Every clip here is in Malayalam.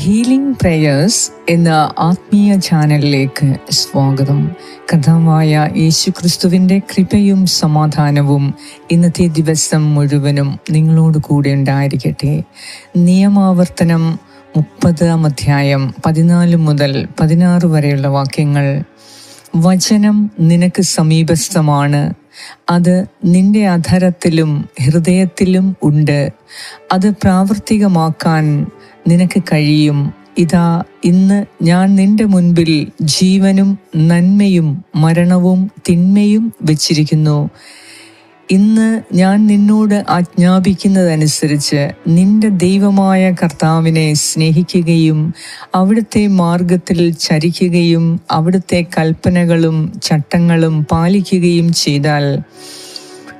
ഹീലിംഗ് പ്രേയേഴ്സ് എന്ന ആത്മീയ ചാനലിലേക്ക് സ്വാഗതം. കഥാവായ യേശുക്രിസ്തുവിന്റെ കൃപയും സമാധാനവും ഇന്നത്തെ ദിവസം മുഴുവനും നിങ്ങളോട് കൂടെ ഉണ്ടായിരിക്കട്ടെ. നിയമാവർത്തനം മുപ്പതാം അധ്യായം പതിനാല് മുതൽ പതിനാറ് വരെയുള്ള വാക്യങ്ങൾ. വചനം നിനക്ക് സമീപസ്ഥമാണ്. അത് നിന്റെ അധരത്തിലും ഹൃദയത്തിലും ഉണ്ട്. അത് പ്രാവർത്തികമാക്കാൻ നിനക്ക് കഴിയും. ഇതാ ഇന്ന് ഞാൻ നിന്റെ മുൻപിൽ ജീവനും നന്മയും മരണവും തിന്മയും വച്ചിരിക്കുന്നു. ഇന്ന് ഞാൻ നിന്നോട് ആജ്ഞാപിക്കുന്നതനുസരിച്ച് നിന്റെ ദൈവമായ കർത്താവിനെ സ്നേഹിക്കുകയും അവിടുത്തെ മാർഗത്തിൽ ചരിക്കുകയും അവിടുത്തെ കൽപ്പനകളും ചട്ടങ്ങളും പാലിക്കുകയും ചെയ്താൽ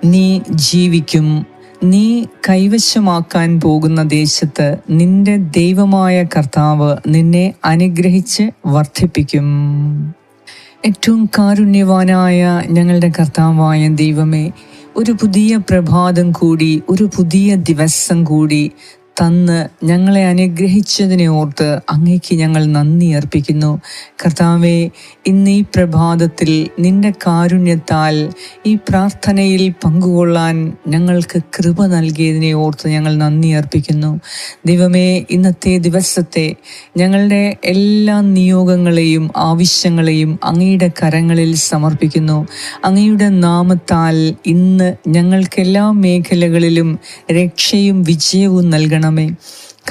നീ ജീവിക്കും. നീ കൈവശമാക്കാൻ പോകുന്ന ദേശത്ത് നിന്റെ ദൈവമായ കർത്താവ് നിന്നെ അനുഗ്രഹിച്ച് വർദ്ധിപ്പിക്കും. ഏറ്റവും കാരുണ്യവാനായ ഞങ്ങളുടെ കർത്താവായ ദൈവമേ ഒരു പുതിയ പ്രഭാതം കൂടി ഒരു പുതിയ ദിവസം കൂടി തന്ന് ഞങ്ങളെ അനുഗ്രഹിച്ചതിനെ ഓർത്ത് അങ്ങേക്ക് ഞങ്ങൾ നന്ദി അർപ്പിക്കുന്നു. കർത്താവെ ഇന്ന് ഈ പ്രഭാതത്തിൽ നിന്റെ കാരുണ്യത്താൽ ഈ പ്രാർത്ഥനയിൽ പങ്കുകൊള്ളാൻ ഞങ്ങൾക്ക് കൃപ നൽകിയതിനെ ഓർത്ത് ഞങ്ങൾ നന്ദി അർപ്പിക്കുന്നു. ദൈവമേ ഇന്നത്തെ ദിവസത്തെ ഞങ്ങളുടെ എല്ലാ നിയോഗങ്ങളെയും ആവശ്യങ്ങളെയും അങ്ങയുടെ കരങ്ങളിൽ സമർപ്പിക്കുന്നു. അങ്ങയുടെ നാമത്താൽ ഇന്ന് ഞങ്ങൾക്കെല്ലാ മേഖലകളിലും രക്ഷയും വിജയവും നൽകണമേ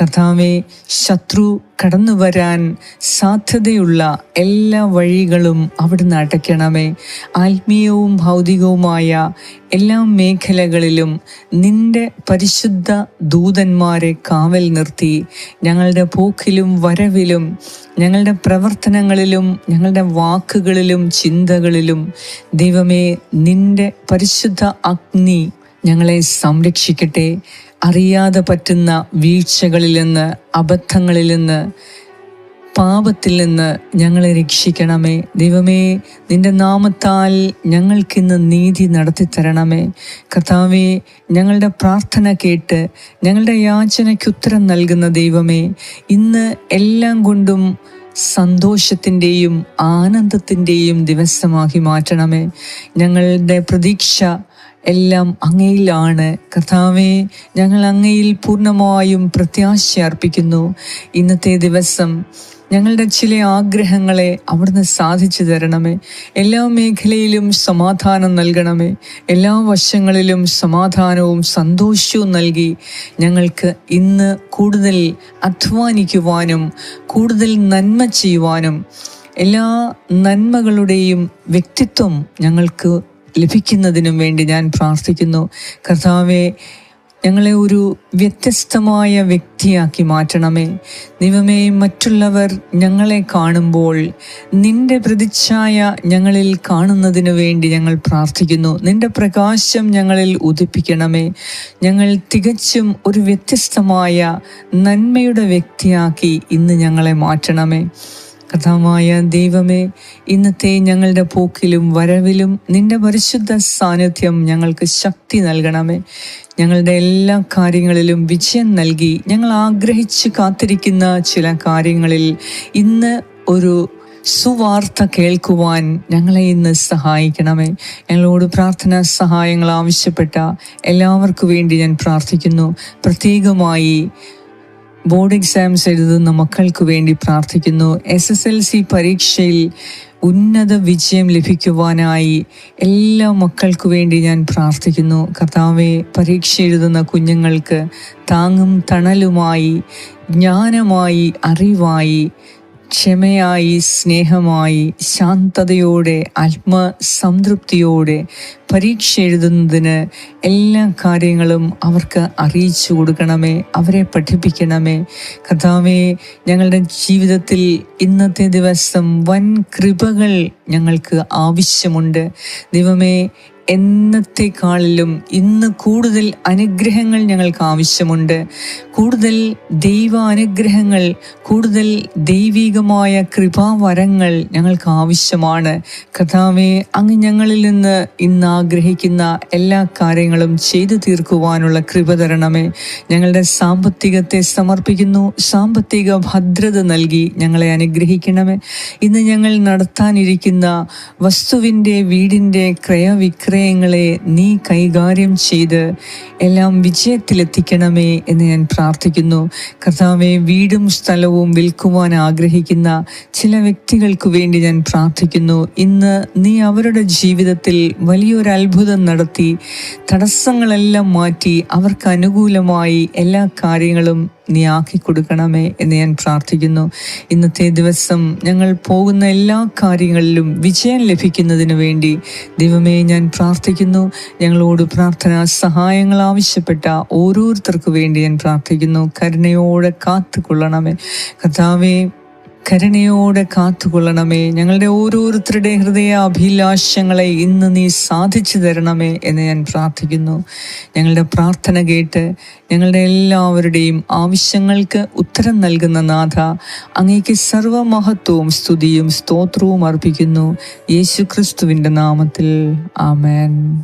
കർത്താവെ ശത്രു കടന്നു വരാൻ സാധ്യതയുള്ള എല്ലാ വഴികളും അവിടുന്ന് അടയ്ക്കണമേ. ആത്മീയവും ഭൗതികവുമായ എല്ലാ മേഖലകളിലും നിന്റെ പരിശുദ്ധ ദൂതന്മാരെ കാവൽ നിർത്തി. ഞങ്ങളുടെ പോക്കിലും വരവിലും ഞങ്ങളുടെ പ്രവർത്തനങ്ങളിലും ഞങ്ങളുടെ വാക്കുകളിലും ചിന്തകളിലും ദൈവമേ നിന്റെ പരിശുദ്ധ അഗ്നി ഞങ്ങളെ സംരക്ഷിക്കട്ടെ. അറിയാതെ പറ്റുന്ന വീഴ്ചകളിൽ നിന്ന് അബദ്ധങ്ങളിൽ നിന്ന് പാപത്തിൽ നിന്ന് ഞങ്ങളെ രക്ഷിക്കണമേ. ദൈവമേ നിന്റെ നാമത്താൽ ഞങ്ങൾക്കിന്ന് നീതി നടത്തി തരണമേ കർത്താവേ ഞങ്ങളുടെ പ്രാർത്ഥന കേട്ട് ഞങ്ങളുടെ യാചനയ്ക്ക് ഉത്തരം നൽകുന്ന ദൈവമേ ഇന്ന് എല്ലാം കൊണ്ടും സന്തോഷത്തിന്റെയും ആനന്ദത്തിന്റെയും ദിവസമാക്കി മാറ്റണമേ. ഞങ്ങളുടെ പ്രതീക്ഷ എല്ലാം അങ്ങയിലാണ്. കർത്താവെ ഞങ്ങൾ അങ്ങയിൽ പൂർണമായും പ്രത്യാശ അർപ്പിക്കുന്നു. ഇന്നത്തെ ദിവസം ഞങ്ങളുടെ ചില ആഗ്രഹങ്ങളെ അവിടുന്ന് സാധിച്ചു തരണമേ. എല്ലാ മേഖലയിലും സമാധാനം നൽകണമേ. എല്ലാ വശങ്ങളിലും സമാധാനവും സന്തോഷവും നൽകി ഞങ്ങൾക്ക് ഇന്ന് കൂടുതൽ അധ്വാനിക്കുവാനും കൂടുതൽ നന്മ ചെയ്യുവാനും എല്ലാ നന്മകളുടെയും വ്യക്തിത്വം ഞങ്ങൾക്ക് ലഭിക്കുന്നതിനും വേണ്ടി ഞാൻ പ്രാർത്ഥിക്കുന്നു. കർത്താവെ ഞങ്ങളെ ഒരു വ്യത്യസ്തമായ വ്യക്തിയാക്കി മാറ്റണമേ. ദൈവമേ മറ്റുള്ളവർ ഞങ്ങളെ കാണുമ്പോൾ നിന്റെ പ്രതിച്ഛായ ഞങ്ങളിൽ കാണുന്നതിനു വേണ്ടി ഞങ്ങൾ പ്രാർത്ഥിക്കുന്നു. നിന്റെ പ്രകാശം ഞങ്ങളിൽ ഉദിപ്പിക്കണമേ. ഞങ്ങൾ തികച്ചും ഒരു വ്യത്യസ്തമായ നന്മയുടെ വ്യക്തിയാക്കി ഇന്ന് ഞങ്ങളെ മാറ്റണമേ. കഥാമായ ദൈവമേ ഇന്നത്തെ ഞങ്ങളുടെ പോക്കിലും വരവിലും നിന്റെ പരിശുദ്ധ സാന്നിധ്യം ഞങ്ങൾക്ക് ശക്തി നൽകണമേ. ഞങ്ങളുടെ എല്ലാ കാര്യങ്ങളിലും വിജയം നൽകി ഞങ്ങൾ ആഗ്രഹിച്ച് കാത്തിരിക്കുന്ന ചില കാര്യങ്ങളിൽ ഇന്ന് ഒരു സുവാർത്ത കേൾക്കുവാൻ ഞങ്ങളെ ഇന്ന് സഹായിക്കണമേ. ഞങ്ങളോട് പ്രാർത്ഥന സഹായങ്ങൾ ആവശ്യപ്പെട്ട എല്ലാവർക്കു വേണ്ടി ഞാൻ പ്രാർത്ഥിക്കുന്നു. പ്രത്യേകമായി ബോർഡ് എക്സാംസ് എഴുതുന്ന മക്കൾക്ക് വേണ്ടി പ്രാർത്ഥിക്കുന്നു. എസ് എസ് എൽ സി പരീക്ഷയിൽ ഉന്നത വിജയം ലഭിക്കുവാനായി എല്ലാ മക്കൾക്കു വേണ്ടി ഞാൻ പ്രാർത്ഥിക്കുന്നു. കർത്താവെ പരീക്ഷ എഴുതുന്ന കുഞ്ഞുങ്ങൾക്ക് താങ്ങും തണലുമായി ജ്ഞാനമായി അറിവായി ക്ഷമയായി സ്നേഹമായി ശാന്തതയോടെ ആത്മസംതൃപ്തിയോടെ പരീക്ഷ എഴുതുന്നതിന് എല്ലാ കാര്യങ്ങളും അവർക്ക് അറിയിച്ചു കൊടുക്കണമേ അവരെ പഠിപ്പിക്കണമേ. കഥാവേ ഞങ്ങളുടെ ജീവിതത്തിൽ ഇന്നത്തെ ദിവസം വൻ കൃപകൾ ഞങ്ങൾക്ക് ആവശ്യമുണ്ട്. ദൈവമേ എന്നത്തെക്കാളിലും ഇന്ന് കൂടുതൽ അനുഗ്രഹങ്ങൾ ഞങ്ങൾക്ക് ആവശ്യമുണ്ട്. കൂടുതൽ ദൈവ അനുഗ്രഹങ്ങൾ കൂടുതൽ ദൈവികമായ കൃപാവരങ്ങൾ ഞങ്ങൾക്ക് ആവശ്യമാണ്. കഥാവെ അങ്ങ് ഞങ്ങളിൽ നിന്ന് ഇന്ന് ആഗ്രഹിക്കുന്ന എല്ലാ കാര്യങ്ങളും ചെയ്തു തീർക്കുവാനുള്ള കൃപ തരണമേ. ഞങ്ങളുടെ സാമ്പത്തികത്തെ സമർപ്പിക്കുന്നു. സാമ്പത്തിക ഭദ്രത നൽകി ഞങ്ങളെ അനുഗ്രഹിക്കണമേ. ഇന്ന് ഞങ്ങൾ നടത്താനിരിക്കുന്ന വസ്തുവിന്റെ വീടിന്റെ ക്രയവിക്രയങ്ങളെ നീ കൈകാര്യം ചെയ്ത് എല്ലാം വിജയത്തിലെത്തിക്കണമേ എന്ന് ഞാൻ പ്രാർത്ഥിക്കുന്നു. കർത്താവെ വീടും സ്ഥലവും വിൽക്കുവാൻ ആഗ്രഹിക്കുന്ന ചില വ്യക്തികൾക്ക് വേണ്ടി ഞാൻ പ്രാർത്ഥിക്കുന്നു. ഇന്ന് നീ അവരുടെ ജീവിതത്തിൽ വലിയൊരു അത്ഭുതം നടത്തി തടസ്സങ്ങളെല്ലാം മാറ്റി അവർക്ക് അനുകൂലമായി എല്ലാ കാര്യങ്ങളും നീ ആക്കി കൊടുക്കണമേ എന്ന് ഞാൻ പ്രാർത്ഥിക്കുന്നു. ഇന്നത്തെ ദിവസം ഞങ്ങൾ പോകുന്ന എല്ലാ കാര്യങ്ങളിലും വിജയം ലഭിക്കുന്നതിന് വേണ്ടി ദൈവമേ ഞാൻ പ്രാർത്ഥിക്കുന്നു. ഞങ്ങളോട് പ്രാർത്ഥന സഹായങ്ങൾ ആവശ്യപ്പെട്ട ഓരോരുത്തർക്കു വേണ്ടി ഞാൻ പ്രാർത്ഥിക്കുന്നു. കരുണയോടെ കാത്തുകൊള്ളണമേ. കർത്താവേ കരുണയോടെ കാത്തുകൊള്ളണമേ. ഞങ്ങളുടെ ഓരോരുത്തരുടെ ഹൃദയ അഭിലാഷങ്ങളെ ഇന്ന് നീ സാധിച്ചു തരണമേ എന്ന് ഞാൻ പ്രാർത്ഥിക്കുന്നു. ഞങ്ങളുടെ പ്രാർത്ഥന കേട്ട് ഞങ്ങളുടെ എല്ലാവരുടെയും ആവശ്യങ്ങൾക്ക് ഉത്തരം നൽകുന്ന നാഥ അങ്ങേക്ക് സർവമഹത്വവും സ്തുതിയും സ്തോത്രവും അർപ്പിക്കുന്നു. യേശു ക്രിസ്തുവിന്റെ നാമത്തിൽ. ആമേൻ.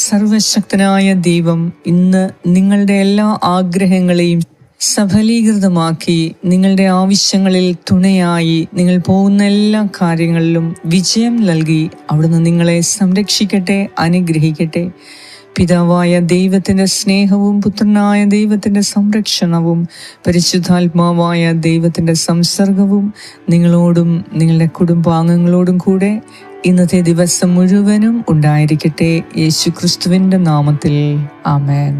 സർവശക്തനായ ദൈവം ഇന്ന് നിങ്ങളുടെ എല്ലാ ആഗ്രഹങ്ങളെയും സഫലീകൃതമാക്കി നിങ്ങളുടെ ആവശ്യങ്ങളിൽ തുണയായി നിങ്ങൾ പോകുന്ന എല്ലാ കാര്യങ്ങളിലും വിജയം നൽകി അവിടുന്ന് നിങ്ങളെ സംരക്ഷിക്കട്ടെ അനുഗ്രഹിക്കട്ടെ. പിതാവായ ദൈവത്തിന്റെ സ്നേഹവും പുത്രനായ ദൈവത്തിന്റെ സംരക്ഷണവും പരിശുദ്ധാത്മാവായ ദൈവത്തിന്റെ സംസർഗവും നിങ്ങളോടും നിങ്ങളുടെ കുടുംബാംഗങ്ങളോടും കൂടെ ഇന്നത്തെ ദിവസം മുഴുവനും ഉണ്ടായിരിക്കട്ടെ യേശുക്രിസ്തുവിന്റെ നാമത്തിൽ. ആമേൻ.